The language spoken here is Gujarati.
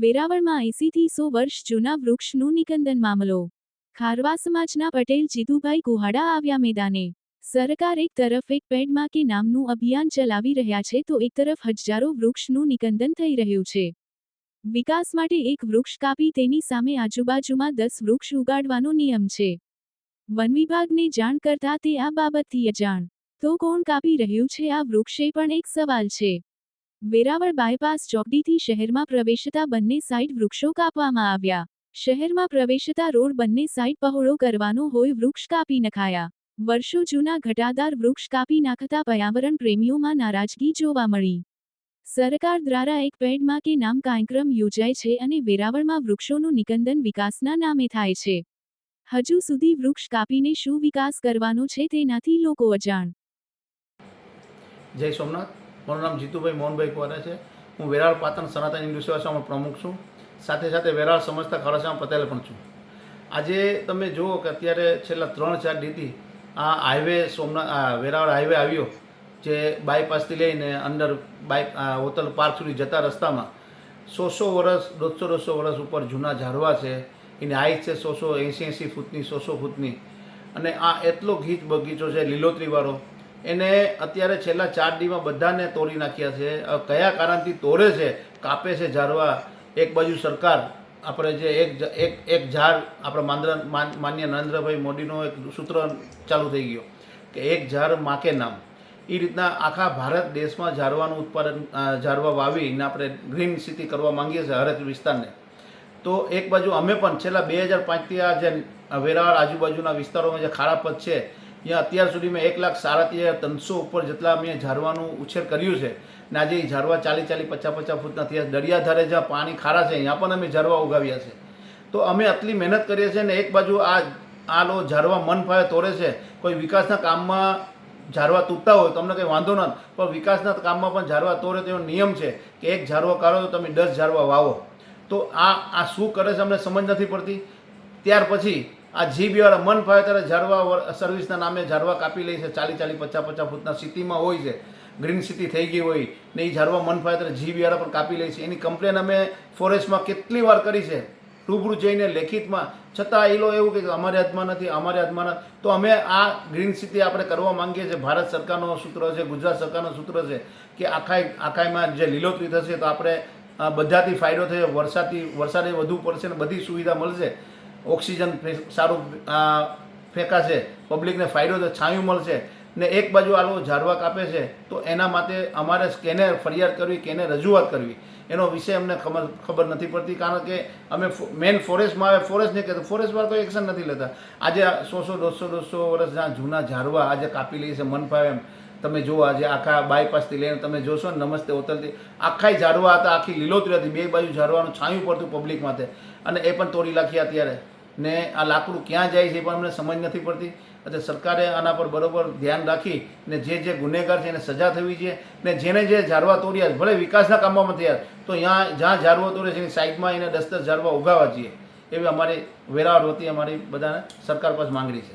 વેરાવળમાં એસીથી સો વર્ષ જૂના વૃક્ષનું નિકંદન મામલો. ખારવા સમાજના પટેલ જીતુભાઈ કુહાડા આવ્યા મેદાને. સરકાર એક તરફ એક પેડમાં કે નામનું અભિયાન ચલાવી રહ્યા છે તો એક તરફ હજારો વૃક્ષનું નિકંદન થઈ રહ્યું છે. વિકાસ માટે એક વૃક્ષ કાપી તેની સામે આજુબાજુમાં દસ વૃક્ષ ઉગાડવાનો નિયમ છે. વન વિભાગને જાણ કરતા તે આ બાબતથી અજાણ. તો કોણ કાપી રહ્યું છે આ વૃક્ષે પણ એક સવાલ છે. વેરાવળ બાયપાસ ચોકડીથી શહેરમાં પ્રવેશતા બંને સાઇડ વૃક્ષો કાપવામાં આવ્યા. શહેરમાં પ્રવેશતા રોડ બંને સાઇડ પહોળો કરવાનો હોય વૃક્ષ કાપી નખાયા. વર્ષો જૂના ઘટાદાર વૃક્ષ કાપી નાખતા પર્યાવરણ પ્રેમીઓમાં નારાજગી જોવા મળી. સરકાર દ્વારા એક પેડમાં કે નામ કાર્યક્રમ યોજાય છે અને વેરાવળમાં વૃક્ષોનું નિકંદન વિકાસના નામે થાય છે. હજુ સુધી વૃક્ષ કાપીને શું વિકાસ કરવાનો છે તેનાથી લોકો અજાણ. જય સોમનાથ. મારું નામ જીતુભાઈ મોહનભાઈ કુવારા છે. હું વેરાળ પાટણ સનાતન હિન્દુ સેવાસમાં પ્રમુખ છું. સાથે સાથે વેરાળ સમજતા ખરાસામાં પટેલ પણ છું. આજે તમે જુઓ કે અત્યારે છેલ્લા ત્રણ ચાર દીથી આ હાઈવે સોમનાથ વેરાવળ હાઈવે આવ્યો, જે બાયપાસથી લઈને અંદર બાય હોટલ પાર્ક સુધી જતા રસ્તામાં સો સો વર્ષ, દોઢસો દોઢસો વર્ષ ઉપર જૂના ઝાડવા છે. એની હાઈટ છે સો સો એંસી એંસી ફૂટની સો સો ફૂટની. અને આ એટલો ગીચ બગીચો છે લીલોતરીવાળો એને અત્યારે છેલ્લા ચાર દીમાં બધાને તોડી નાખ્યા છે. કયા કારણથી તોડે છે, કાપે છે, ઝાડવા, એક બાજુ સરકાર, આપણે જે એક એક એક ઝાડ, આપણે માંદ્ર, માન- માન્ય નરેન્દ્રભાઈ મોદીનો એક સૂત્ર ચાલુ થઈ ગયો કે એક ઝાડ માકે નામ. એ રીતના આખા ભારત દેશમાં ઝાડવાનું ઉત્પાદન ઝાડવા વાવીને આપણે ગ્રીન સિટી કરવા માંગીએ છીએ હરેક વિસ્તારને. તો એક બાજુ અમે પણ છેલ્લા બે હજાર પાંચથી આ જે વેરાવળ આજુબાજુના વિસ્તારોમાં જે ખાડાપદ છે ત્યાં અત્યાર સુધીમાં એક લાખ હજાર ત્રણસો ઉપર જેટલા મેં ઝાડવાનું ઉછેર કર્યું છે. ને આજે એ ઝાડવા ચાલી ચાલી પચાસ પચાસ ફૂટના થયા દરિયાધારે જ્યાં પાણી ખારા છે ત્યાં પણ અમે ઝાડવા ઉગાવ્યા છે. તો અમે આટલી મહેનત કરીએ છીએ ને એક બાજુ આ આ લો ઝાડવા મન ફાવે તોડે છે. કોઈ વિકાસના કામમાં ઝાડવા તૂટતા હોય તમને કંઈ વાંધો નથી પણ વિકાસના કામમાં પણ ઝાડવા તોડે તેનો નિયમ છે કે એક ઝાડવા કાઢો તો તમે દસ ઝાડવા વાવો. તો આ આ શું કરે છે અમને સમજ નથી પડતી. ત્યાર પછી આ જીબીવાળા મન ફાવે ત્યારે ઝાડવા સર્વિસના નામે ઝાડવા કાપી લે છે. ચાલી ચાલી પચાસ પચાસ ફૂટના સિટીમાં હોય છે. ગ્રીન સિટી થઈ ગઈ હોય ને એ ઝાડવા મન ફાવે ત્યારે જીબીવાળા પણ કાપી લે છે. એની કમ્પ્લેન અમે ફોરેસ્ટમાં કેટલી વાર કરી છે. રૂબરૂ જઈને લેખિતમાં, છતાં એ લોકો એવું કે અમારી હાથમાં નથી, અમારી હાથમાં નથી. તો અમે આ ગ્રીન સિટી આપણે કરવા માંગીએ છીએ. ભારત સરકારનો સૂત્ર છે, ગુજરાત સરકારનો સૂત્ર છે કે આખાઈ આખાઈમાં જે લીલોતરી થશે તો આપણે બધાથી ફાયદો થશે વરસાદથી, વરસાદે વધુ પડશે ને બધી સુવિધા મળશે. ઓક્સિજન સારું ફેંકાશે. પબ્લિકને ફાયદો તો છાંયું મળશે. ને એક બાજુ આ લોકો ઝાડવા કાપે છે, તો એના માટે અમારે કેને ફરિયાદ કરવી કેને રજૂઆત કરવી. એનો વિષય અમને ખબર ખબર નથી પડતી, કારણ કે અમે મેન ફોરેસ્ટમાં આવે, ફોરેસ્ટ નહીં કહેતો, ફોરેસ્ટવાળા કોઈ એક્શન નથી લેતા. આજે સોસો, દોઢસો દોઢસો વર્ષના જૂના ઝાડવા આજે કાપી લઈએ છે, મન ફાવે એમ. તમે જુઓ આજે આખા બાયપાસથી લઈને તમે જોશો ને, નમસ્તે, હોટલથી. આખાય ઝાડવા હતા, આખી લીલોતરી હતી, બે બાજુ ઝાડવાનું છાંયું પડતું પબ્લિક માટે. અને એ પણ તોડી નાખ્યા અત્યારે. ને આ લાકડું ક્યાં જાય છે એ પણ અમને સમજ નથી પડતી. એટલે સરકારે આના પર બરોબર ધ્યાન રાખી ને જે જે ગુનેગાર છે એને સજા થવી છે ને જેને જે ઝાડવા તોડ્યા ભલે વિકાસના કામમાં થયા તો ત્યાં જ્યાં ઝાડવા તોડે છે એની સાઈડમાં એને દસ દસ ઝાડવા ઉગાવવા જોઈએ. એવી અમારી વેરાવળ વતી અમારી બધાને સરકાર પાસે માંગણી છે.